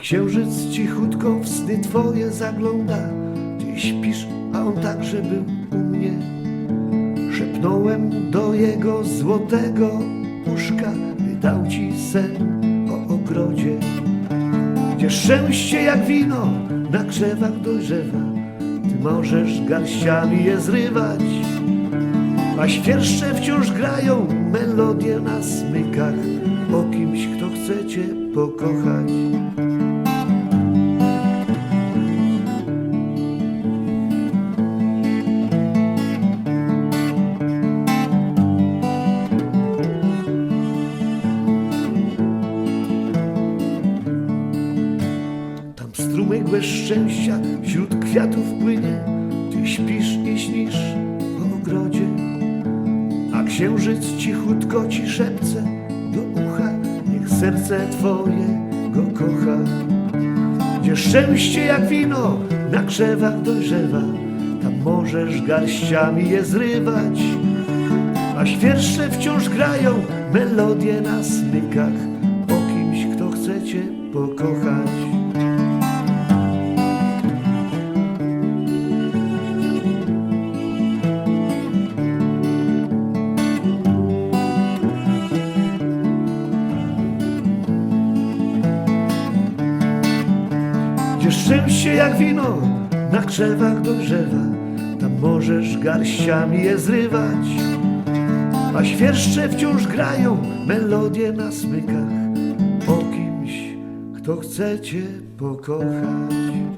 księżyc cichutko w sny twoje zagląda, ty śpisz, a on także był u mnie. Szepnąłem do jego złotego uszka, by dał ci sen o ogrodzie, gdzie szczęście jak wino na krzewach dojrzewa. Ty możesz garściami je zrywać, a świerszcze wciąż grają melodie na smykach o kimś, kto chce cię pokochać. Strumyk bez szczęścia wśród kwiatów płynie, ty śpisz i śnisz w ogrodzie, a księżyc cichutko ci szepce do ucha, niech serce twoje go kocha. Gdzie szczęście jak wino na krzewach dojrzewa, tam możesz garściami je zrywać, a świerszcze wciąż grają melodie na smykach o kimś, kto chce cię pokochać. Gdzie szczęście jak wino na krzewach dojrzewa, tam możesz garściami je zrywać, a świerszcze wciąż grają melodie na smykach. O kimś, kto chce cię pokochać.